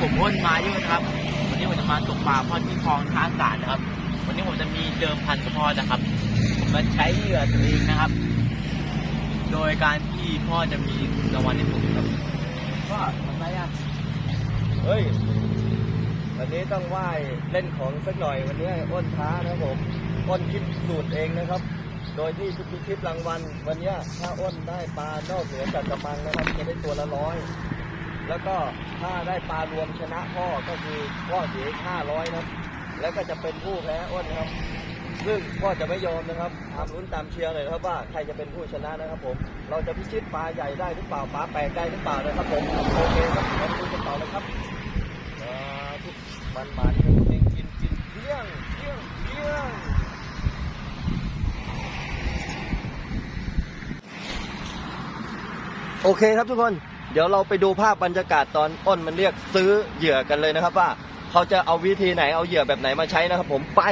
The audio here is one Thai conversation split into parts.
ผมอ้นมาเยอะนะครับ วันนี้ผมจะมาตกปลาพ่อที่คลองท่าสารนะครับ วันนี้ผมจะมีเดิมพันกับพ่อนะครับ ผมมาใช้เหยื่อตัวเองนะครับ โดยการที่พ่อจะมีรางวัลให้ผมครับพ่อทำไรอะเฮ้ย วันนี้ต้องไหว้เล่นของสักหน่อยวันนี้อ้นท้านะผมอ้นคิดสูตรเองนะครับ โดยที่ทุกคลิปรางวัลวันนี้ถ้าอ้นได้ปลานอกเหนือจากกระมังนะครับจะได้ตัวละร้อย แล้วก็ถ้าได้ปลารวมชนะพ่อก็คือพ่อเสียห้าร้อยนะแล้วก็จะเป็นผู้แพ้อ้นนครับ ซึ่งพ่อจะไม่ยอมนะครับตามลุ้นตามเชียร์เลยนะครับว่าใครจะเป็นผู้ชนะนะครับผม เราจะพิชิตปลาใหญ่ได้หรือเปล่าปลาแปลกได้หรือเปล่านะครับผมโอเคครับเราดูกันต่อเลยครับอ่าทุกมันมันกินกินกินเที่ยงเที่ยงเที่ยงโอเคครับทุกคน เดี๋ยวเราไปดูภาพบรรยากาศตอนอ้นมันเรียกซื้อเหยื่อกันเลยนะครับว่าเขาจะเอาวิธีไหนเอาเหยื่อแบบไหนมาใช้นะครับ ผมไป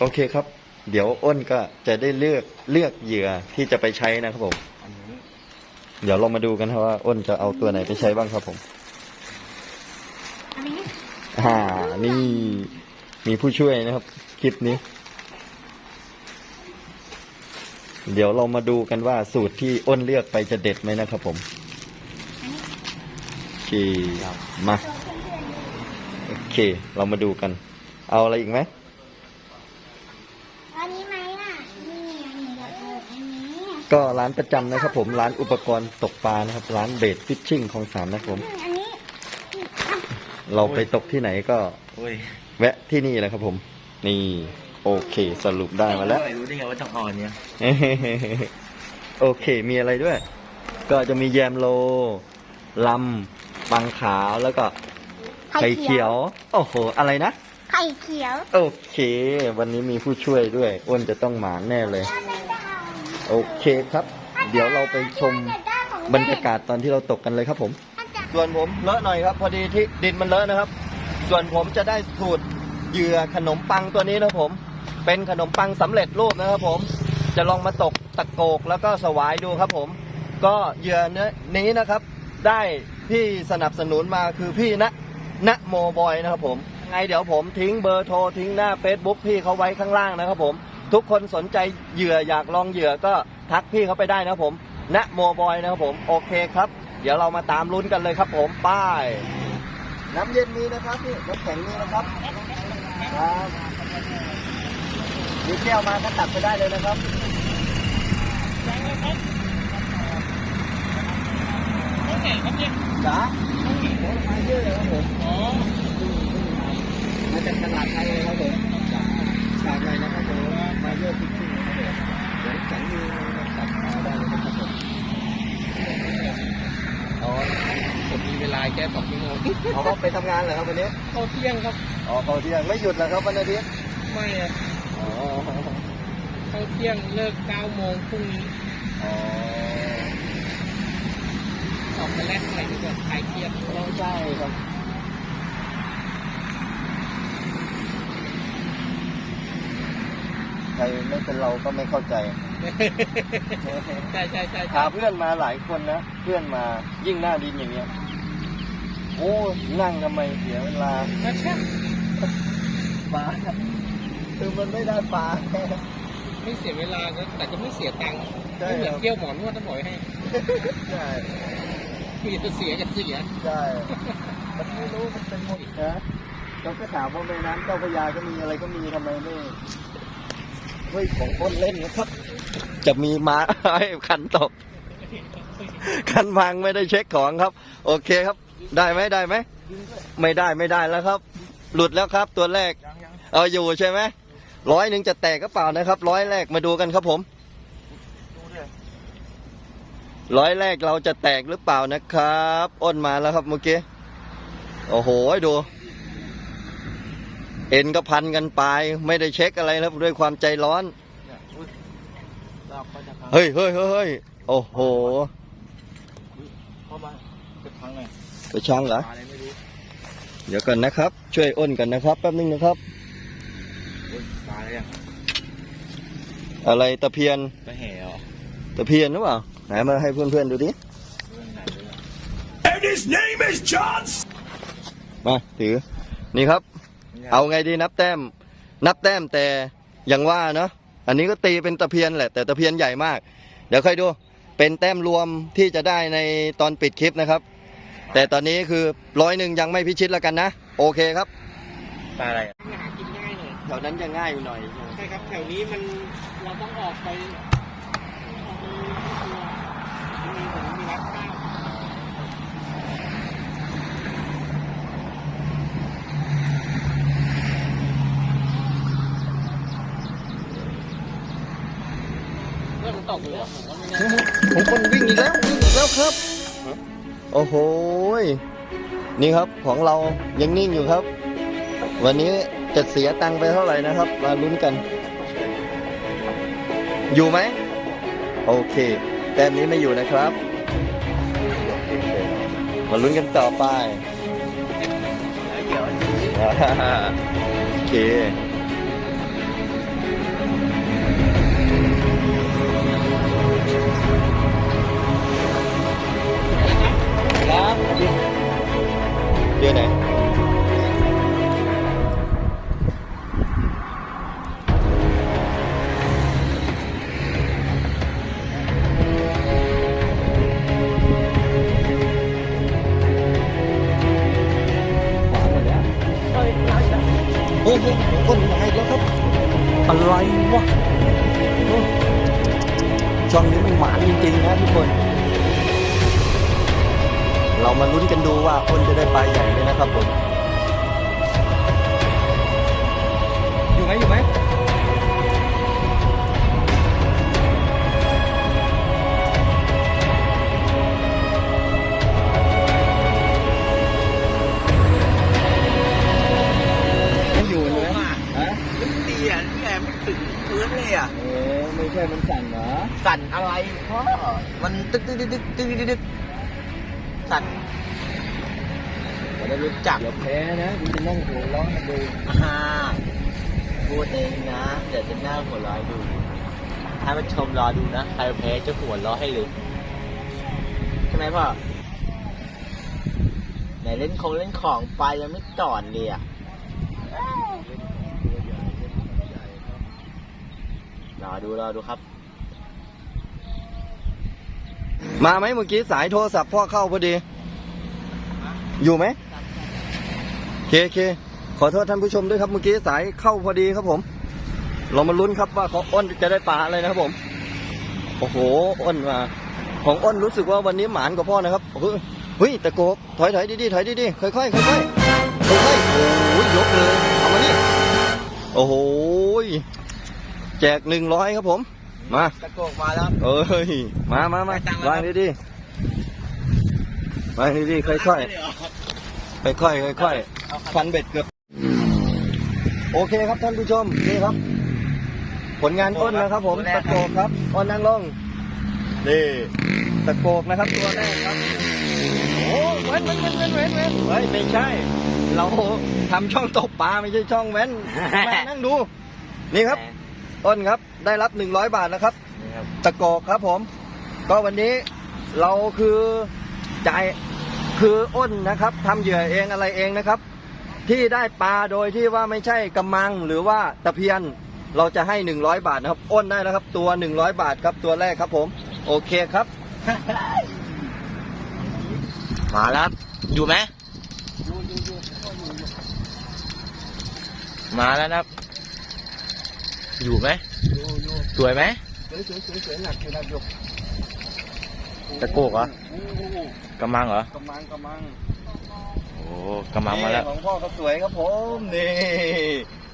โอเคครับ เดี๋ยวอ้นก็จะได้เลือกเลือกเหยื่อที่จะไปใช้นะครับผม อันนี้เดี๋ยวเรามาดูกันครับว่าอ้นจะเอาตัวไหนไปใช้บ้างครับผม อันนี้อ่า นี่มีผู้ช่วยนะครับคลิปนี้ เดี๋ยวเรามาดูกันว่าสูตรที่อ้นเลือกไปจะเด็ดไหมนะครับผมอันนี้โอ เคมาโอเค เรามาดูกัน เอาอะไรอีกไหมอันนี้ไหมล่ะนี่อันนี้เราเอออันนี้ก็ร้านประจำนะครับ ผมร้านอุปกรณ์ตกปลานะครับ ร้านเบดฟิชชิ่งของสามนะครับผมอืมอันนี้อะเราไปตกที่ไหนก็ โอ้ยแวะที่นี่แหละครับผม นี่โอเค สรุปได้มาแล้ว รู้ได้ไงว่าต้องเอ่อนเนี่ย โอเค มีอะไรด้วย ก็จะมีแยมโลลำ ปังขาวแล้วก็ไข่เขียว โอ้โห อะไรนะ ไข่เขียว โอเค วันนี้มีผู้ช่วยด้วย อ้วนจะต้องหมานแน่เลย โอเคครับ เดี๋ยวเราไปชมบรรยากาศตอนที่เราตกกันเลยครับผม ส่วนผมเลอะหน่อยครับ พอดีที่ดินมันเลอะนะครับ ส่วนผมจะได้สูตรเหยื่อขนมปังตัวนี้นะครับผม เป็นขนมปังสำเร็จรูปนะครับผม จะลองมาตกตะโกกแล้วก็สวายดูครับผม ก็เหยื่อเนื้อนี้นะครับ ได้ พี่สนับสนุนมาคือพี่ณณโมบอยนะครับผมไงเดี๋ยวผมทิ้งเบอร์โทรทิ้งหน้า Facebook พี่เขาไว้ข้างล่างนะครับผม ทุกคนสนใจเหยื่ออยากลองเหยื่อก็ทักพี่เขาไปได้นะครับผมณโมบอยนะครับผมโอเคครับ เดี๋ยวเรามาตามลุ้นกันเลยครับผมป้าย น้ำเย็นมีนะครับพี่น้ำแข็งมีนะครับครับมีแก้วมาก็ตักไปได้เลยนะครับ จ๋ามาเยอะเลยครับผมอ๋อมาจากตลาดไทยเลยครับผมฝากหน่อยนะครับผมมาเยอะจริงๆนะครับผมเดี๋ยวแข็งมีมาตักมาได้เลยนะครับผมอ๋อผมมีเวลาแค่สองชั่วโมงเขาก็ไปทำงานเหรอครับวันนี้เข้าเที่ยงครับอ๋อเขาเที่ยงไม่หยุดเหรอครับวันอาทิตย์ไม่อะอ๋อเข้าเที่ยงเลิกเก้าโมงพรุ่งนี้อ๋อ ออกมาแลกหน่อยดีกว่าคลายเครียดไม่ใช่ครับใครไม่เป็นเราก็ไม่เข้าใจ ใช่ใช่ใช่พาเพื่อนมาหลายคนนะ เพื่อนมายิ่งหน้าดินอย่างเงี้ย โอ้นั่งทำไมเสียเวลาก็ใช่ปลาคือมันไม่ได้ปลาไม่เสียเวลาก็แต่จะไม่เสียตังค์ใช่ไม่เหมือนครับเที่ยวหมอนวดต้องบอกให้ใช่ มีแต่เสียกับเสียใช่มันไม่รู้มันเป็นหมดนะเขาก็ถามว่าแม่น้ำเจ้าพระยาก็มีอะไรก็มีทำไมไม่เฮ้ยของคนเล่นนะครับ จะมีม้าให้คันตกคันพังไม่ได้เช็คของครับ โอเคครับ ได้ไหมได้ไหมไม่ได้ไม่ได้แล้วครับ หลุดแล้วครับตัวแรก เอาอยู่ใช่ไหมร้อยหนึ่งจะแตกก็เปล่านะครับ ร้อยแรกมาดูกันครับผม ร้อยแรกเราจะแตกหรือเปล่านะครับ อ้นมาแล้วครับเมื่อกี้ โอ้โหดู เอ็นก็พันกันไป ไม่ได้เช็คอะไรนะครับด้วยความใจร้อนเราก็จะเฮ้ยเฮ้ยเฮ้ยเฮ้ยโอ้โหเข้ามาเก็บทั้งเลยไปช่างเหรออะไรไม่รู้เดี๋ยวกันนะครับ ช่วยอ้นกันนะครับ แป๊บนึงนะครับอุ๊ยตายแล้วอะไรตะเพียนไปแห่เหรอตะเพียนหรือเปล่า ไหนมาให้เพื่อนๆดูดิเรื่องไหนเลยอะ And his name is John. มาถือ นี่ครับ เอาไงดีนับแต้ม นับแต้มแต่อย่างว่าเนาะอันนี้ก็ตีเป็นตะเพียนแหละ แต่ตะเพียนใหญ่มาก เดี๋ยวค่อยดู เป็นแต้มรวมที่จะได้ในตอนปิดคลิปนะครับ แต่ตอนนี้คือร้อยหนึ่งยังไม่พิชิตแล้วกันนะ โอเคครับปลาอะไรหากินง่ายหน่อยแถวนั้นจะง่ายอยู่หน่อย ใช่ครับ แถวนี้มันเราต้องออกไปออกไป ตัวมีผมมีรักข้าวเริ่มตกเลยผมว่าไม่น่าผมคนวิ่งอีกแล้ววิ่งอีกแล้วครับ โอ้โหยนี่ครับของเรายังนิ่งอยู่ครับ วันนี้จะเสียตังค์ไปเท่าไหร่นะครับมาลุ้นกัน อยู่ไหมโอเค ต้มนี้ไม่อยู่นะครับ มาลุ้นกันต่อไปแล้วเดี๋ยวโอเค ช่องนี้มันหมานจริงๆนะทุกคน เรามาลุ้นกันดูว่าคนจะได้ปลาใหญ่ไหมนะครับผมอยู่ไหมอยู่ไหมไม่อยู่เลยฮะมันตีอะแหมมันถึงพื้นเลยอะเออ ไม่ใช่มันสั่นเหรอ สั่นอะไรพ่อมันตึกตึกตึกตึกตึกตึกตึกสั่นเราได้รู้จักเดี๋ยวแพ้นะกูจะนั่งหัวเร้องมาดูอ่าพูดเองนะเดี๋ยวจะหน้าหัวเร้อยดูให้มันชมรอดูนะ ใครแพ้จะหัวเร้อให้เลยใช่ไหมพ่อไหนเล่นของเล่นของไปยังไม่จอดเลยอะ อดูรอดูครับ มาไหมเมื่อกี้สายโทรศัพท์พ่อเข้าพอดี อยู่ไหมเคเคขอโทษท่านผู้ชมด้วยครับเมื่อกี้สายเข้าพอดีครับผม เรามาลุ้นครับว่าของอ้นจะได้ปลาอะไรนะครับผม โอ้โหอ้นมาของอ้นรู้สึกว่าวันนี้หมานกว่าพ่อนะครับเฮ้ยเฮ้ยตะโกบถอยถอยดีๆถอยดีๆค่อยๆค่อยๆค่อยๆค่อยๆโอ้ยยกเลยเอามานี่โอ้โห แจกหนึ่งร้อยครับผม มาตะโกกมาแล้ว เอ้ย มามามาได้ตังค์แล้ววางดีดีๆวางดีดีๆค่อยค่อยค่อยค่อยค่อยๆค่อยๆฟันเบ็ดเกือบ โอเคครับท่านผู้ชม นี่ครับ ผลงานอ้นนะครับผม ตะโกกครับอ้นนั่งลงนี่ตะโกกนะครับตัวแรกครับ โอ้เว้นเว้นเว้นเว้นเว้นเว้นเฮ้ยไม่ใช่ เราทำช่องตกปลาไม่ใช่ช่องเว้นมานั่งดู นี่ครับ อ้นครับได้รับหนึ่งร้อยบาทนะครับนี่ครับตะโกกครับผม ก็วันนี้เราคือจ่ายคืออ้นนะครับทำเหยื่อเองอะไรเองนะครับ ที่ได้ปลาโดยที่ว่าไม่ใช่กำมังหรือว่าตะเพียนเราจะให้ 100 บาทนะครับ อ้นได้นะครับ ตัว 100 บาทครับตัวแรกครับผม โอเคครับ มาแล้วครับอยู่ไหมมาแล้วนะครับ อยู่ไหมสวยไหมสวยๆๆหนักอยู่หนักอยู่ตะโกกเหรอกำมังเหรอกำมังกำมังโอ้กำมังมาแล้วนี่ของพ่อก็สวยครับผมนี่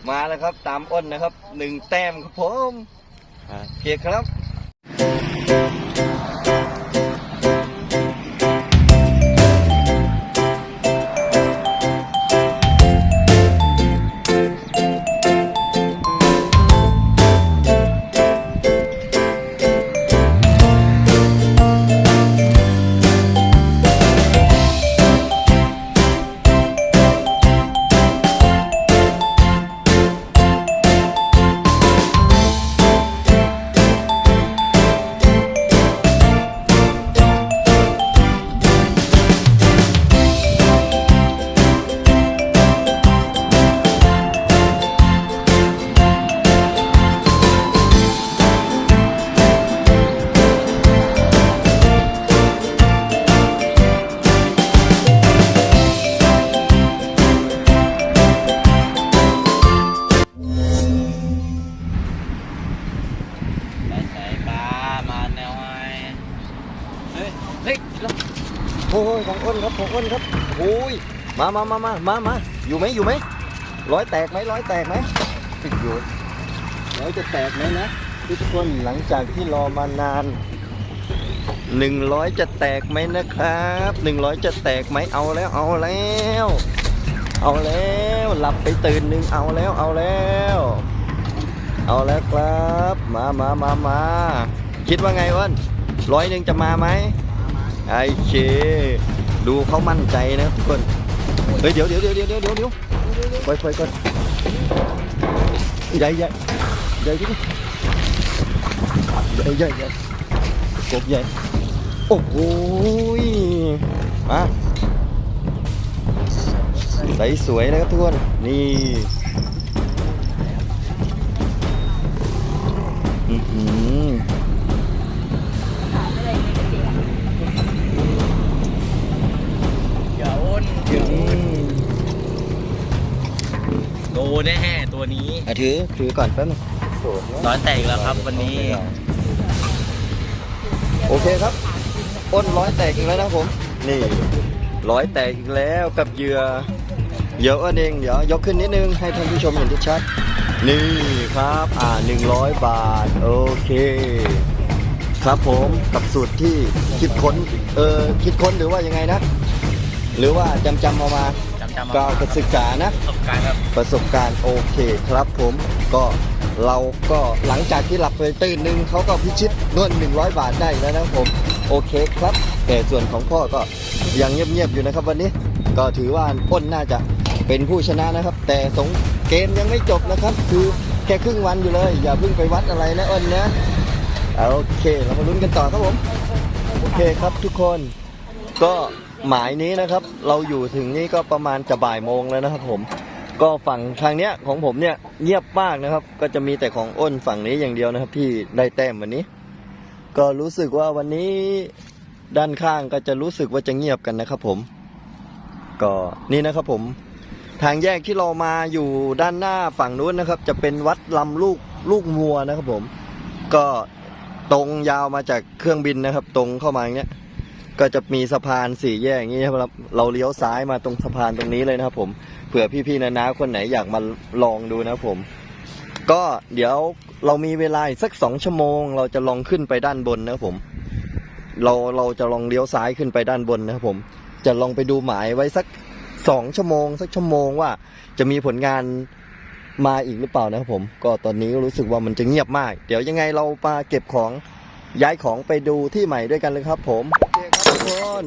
มาแล้วครับตามอ้นนะครับหนึ่งแต้มครับผมครับโอเคครับ มามามามามามาอยู่ไหมอยู่ไหมร้อยแตกไหมร้อยแตกไหมติดอยู่ร้อยจะแตกไหมนะทุกคนหลังจากที่รอมานานหนึ่งร้อยจะแตกไหมนะครับหนึ่งร้อยจะแตกไหมเอาแล้วเอาแล้ว เอาแล้วหลับไปตื่นหนึ่งเอาแล้วเอาแล้ว เอาแล้วครับ มามามามาคิดว่าไงวะร้อยหนึ่งจะมาไหมไอเค ดูเขามั่นใจนะทุกคน เฮ้ยเดี๋ยวเดี๋ยวเดี๋ยวเดี๋ยวเดี๋ยวเดี๋ยวเดี๋ยวปล่อยปก่อนใหญ่ใหญ่ใหญ่ทีใหญ่ใหญ่ใหญ่กบใหญ่โอ้โหมาใสสวยนะครับทุกคนนี่อื้อหือ นแน่ๆตัวนี้อะถือถือก่อนแป๊บนึงร้อนแตกแล้วครับวันนี้ โอเคครับอ้นร้อยแตกอีกแล้วนะครับผม นี่ร้อยแตกอีกแล้วกับเหยื่อเหยื่ออ้นเองเดี๋ยวยกขึ้นนิดนึงให้ท่านผู้ชมเห็นชัดๆนี่ครับอ่า100 บาท โอเค ครับผมกับสูตรที่คิดค้นเออคิดค้นหรือว่ายังไงนะ หรือว่าจำจำเอามา จำจำก็เอาไปศึกษานะ ประสบการณ์ครับประสบการณ์โอเคครับผมก็เราก็หลังจากที่หลับไปตื่นหนึ่งเขาก็พิชิตเงิน100 บาทได้แล้วนะครับผมโอเคครับ แต่ส่วนของพ่อก็ยังเงียบๆอยู่นะครับ วันนี้ก็ถือว่าอ้นน่าจะเป็นผู้ชนะนะครับ แต่สงเกมยังไม่จบนะครับ คือแค่ครึ่งวันอยู่เลย อย่าเพิ่งไปวัดอะไรนะอ้นนะโอเคเรามาลุ้นกันต่อครับผมโอเคครับทุกคนก็ หมายนี้นะครับ เราอยู่ถึงนี่ก็ประมาณจะบ่ายโมงแล้วนะครับผมก็ฝั่งทางเนี้ยของผมเนี่ยเงียบมากนะครับ ก็จะมีแต่ของอ้นฝั่งนี้อย่างเดียวนะครับ ที่ได้แต้มวันนี้ ก็รู้สึกว่าวันนี้ด้านข้างก็จะรู้สึกว่าจะเงียบกันนะครับ ผม ก็นี่นะครับผม ทางแยกที่เรามาอยู่ด้านหน้าฝั่งนู้นนะครับ จะเป็นวัดลำลูกลูกมัวนะครับ ผม ก็ตรงยาวมาจากเครื่องบินนะครับ ตรงเข้ามาอย่างเงี้ย ก็จะมีสะพานสี่แยกอย่างนี้ครับ เราเลี้ยวซ้ายมาตรงสะพานตรงนี้เลยนะครับผม เผื่อพี่ๆนานาคนไหนอยากมาลองดูนะครับผม ก็เดี๋ยวเรามีเวลาสักสองชั่วโมง เราจะลองขึ้นไปด้านบนนะครับผม เราเราจะลองเลี้ยวซ้ายขึ้นไปด้านบนนะครับผม จะลองไปดูหมายไว้สักสองชั่วโมง สักชั่วโมงว่าจะมีผลงานมาอีกหรือเปล่านะครับผม ก็ตอนนี้รู้สึกว่ามันจะเงียบมาก เดี๋ยวยังไงเรามาเก็บของย้ายของไปดูที่ใหม่ด้วยกันเลยครับผม ทุกคน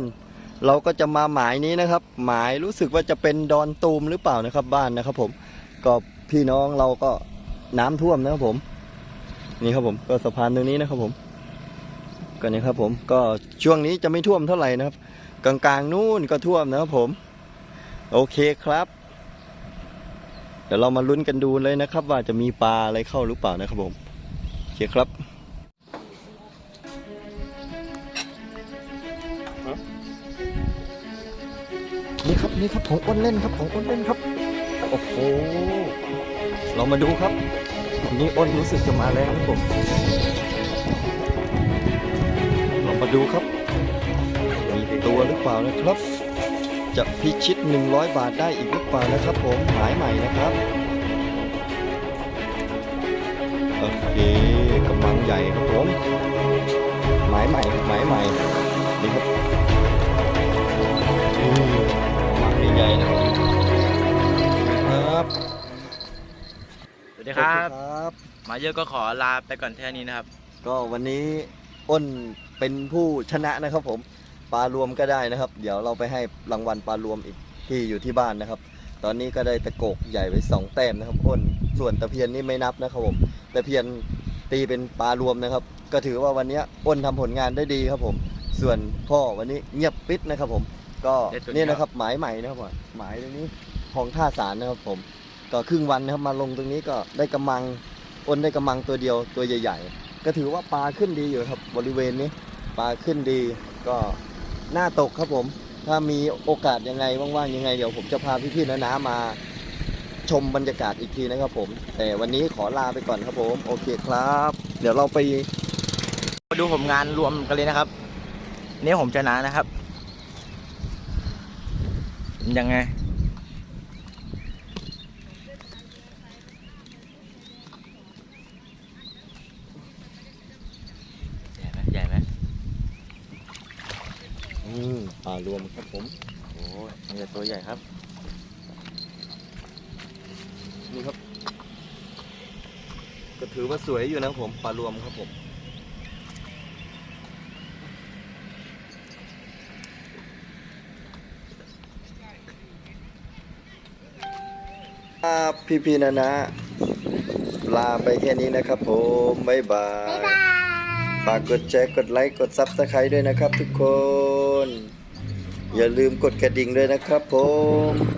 เราก็จะมาหมายนี้นะครับ หมายรู้สึกว่าจะเป็นดอนตูมหรือเปล่านะครับบ้านนะครับ ผมก็พี่น้องเราก็น้ำท่วมนะครับผม นี่ครับผมก็สะพานตรงนี้นะครับผมก็นี่ครับผมก็ช่วงนี้จะไม่ท่วมเท่าไหร่นะครับ กลางๆนู่นก็ท่วมนะครับผม โอเคครับ เดี๋ยวเรามาลุ้นกันดูเลยนะครับ ว่าจะมีปลาอะไรเข้าหรือเปล่านะครับผมโอเคครับ นี่ครับนี่ครับของอ้นเล่นครับของอ้นเล่นครับโอ้โหเรามาดูครับวันนี้อ้นรู้สึกจะมาแรงครับผมเรามาดูครับมีตัวหรือเปล่านะครับ จะพิชิต 100 บาทได้อีกหรือเปล่านะครับ ผมหมายใหม่นะครับโอเคกำลังใหญ่ครับผมหมายใหม่หมายใหม่นี่ครับ ดีครับโอเครับ มาเยอะก็ขอลาไปก่อนแค่นี้นะครับ ก็วันนี้อ้นเป็นผู้ชนะนะครับผมปลารวมก็ได้นะครับ เดี๋ยวเราไปให้รางวัลปลารวมอีกที่อยู่ที่บ้านนะครับ ตอนนี้ก็ได้ตะโกกใหญ่ไปสองแต้มนะครับอ้นส่วนตะเพียนนี่ไม่นับนะครับผมตะเพียนตีเป็นปลารวมนะครับ ก็ถือว่าวันนี้อ้นทำผลงานได้ดีครับผม ส่วนพ่อวันนี้เงียบปิดนะครับผม ก็ได้ตัวเดียว นี่นะครับหมายใหม่นะครับผมหมายตรงนี้ของท่าสารนะครับผม ก็ครึ่งวันนะครับมาลงตรงนี้ก็ได้กำมังอ้นได้กำมังตัวเดียวตัวใหญ่ ๆ ก็ถือว่าปลาขึ้นดีอยู่ครับบริเวณนี้ปลาขึ้นดีก็น่าตกครับผม ถ้ามีโอกาสยังไงว่างๆยังไงเดี๋ยวผมจะพาพี่ๆน้าๆมาชมบรรยากาศอีกทีนะครับผม แต่วันนี้ขอลาไปก่อนครับผม โอเคครับ เดี๋ยวเราไปดูผมงานรวมกันเลยนะครับนี่ผมชนะนะครับ ยังไง ใหญ่ไหมใหญ่ไหม อืมปลารวมครับผมโอ้ยมันจะตัวใหญ่ครับนี่ครับ ก็ถือว่าสวยอยู่นะครับผมปลารวมครับผมครับพี่ๆนะนะลาไปแค่นี้นะครับผมบ๊ายบาบ๊ายยบาย ฝากกดแชร์กดไลค์ กดซับสไครต์ด้วยนะครับทุกคน อย่าลืมกดกระดิ่งด้วยนะครับผม